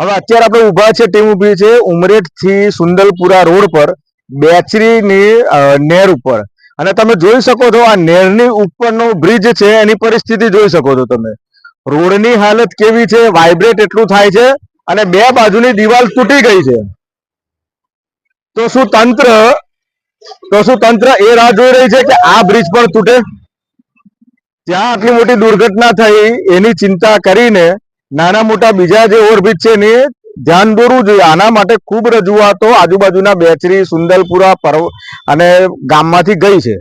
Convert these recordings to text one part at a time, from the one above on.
હવે અત્યારે આપણે ઊભા છે, ટીમ ઊભી છે ઉમરેઠથી સુંદલપુરા રોડ પર, બેચરીની નેર ઉપર. અને તમે જોઈ શકો છો આ નેરની ઉપરનો બ્રિજ છે, એની પરિસ્થિતિ જોઈ શકો છો તમે. રોડની હાલત કેવી છે વાઇબ્રેટ એટલું થાય છે અને બે બાજુની દિવાલ તૂટી ગઈ છે. તો શું તંત્ર, તો શું તંત્ર એ રાહ જોઈ રહી છે કે આ બ્રિજ પણ તૂટે? ત્યાં આટલી મોટી દુર્ઘટના થઈ એની ચિંતા કરીને નાના મોટા બીજા જે ઓવરબ્રિજ છે એને ધ્યાન દોરવું જોઈએ. આના માટે ખૂબ રજૂઆતો આજુબાજુના બેચરી સુંદલપુરા પર્વ અને ગામમાંથી ગઈ છે.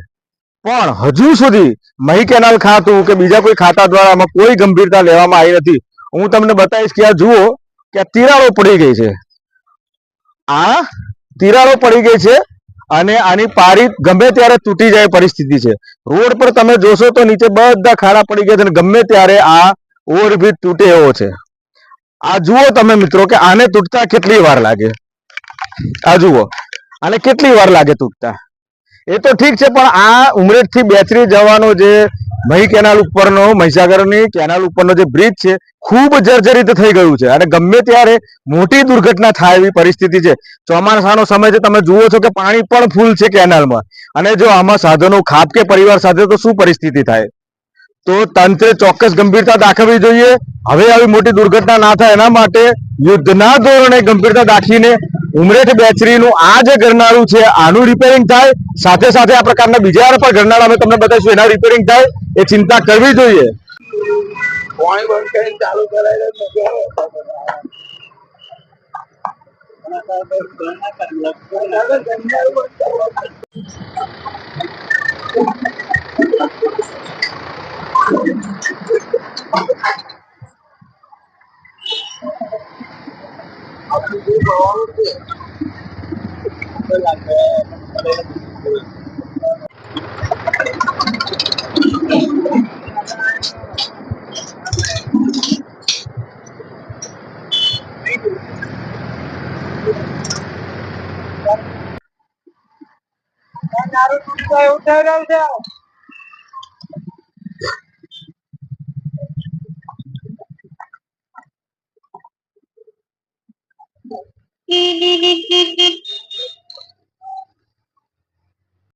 પણ હજુ સુધી મહી કેનાલ ખાતું કે બીજા કોઈ ખાતા દ્વારા આમાં કોઈ ગંભીરતા લેવામાં આવી નથી. હું તમને બતાવીશ કે આ જુઓ કે આ તિરાડો પડી ગઈ છે. આ તિરાડો પડી ગઈ છે અને આની પારી ગમે ત્યારે તૂટી જાય પરિસ્થિતિ છે. રોડ પર તમે જોશો તો નીચે બધા ખાડા પડી ગયા છે અને ગમે ત્યારે આ ઓવરબ્રિજ તૂટે એવો છે. આ જુઓ તમે મિત્રો કે આને તૂટતા કેટલી વાર લાગે? આ જુઓ, આને કેટલી વાર લાગે તૂટતા? એ તો ઠીક છે, પણ આ ઉમરેઠથી બેચરી જવાનો જે મહી કેનાલ ઉપરનો, મહીસાગરની કેનાલ ઉપરનો જે બ્રિજ છે, ખૂબ જર્જરિત થઈ ગયું છે. અને ગમે ત્યારે મોટી દુર્ઘટના થાય એવી પરિસ્થિતિ છે, ચોમાસાનો સમય છે, તમે જુઓ છો કે પાણી પણ ફૂલ છે કેનાલમાં. અને જો આમાં સાધનો, ખાપ કે પરિવાર સાથે તો શું પરિસ્થિતિ થાય? તો તંત્રે ચોક્કસ ગંભીરતા દાખવવી જોઈએ. હવે આવી મોટી દુર્ઘટના ના થાય એના માટે યુદ્ધના ધોરણે ગંભીરતા દાખવીને ઉમરેઠ બેચરીનું આ જે ગરનાળું છે, આનું રિપેરિંગ થાય. સાથે સાથે આ પ્રકારના બીજા પણ ગરનાળા અમે તમને બતાવીશું, એના રિપેરિંગ થાય. એ ચિંતા કરવી જોઈએ. પાણી બંધ કરીને ચાલુ કરાય તો મજા આવે. તારું તૂટતો હોય ઉઠાવ ને Hee hee hee hee hee.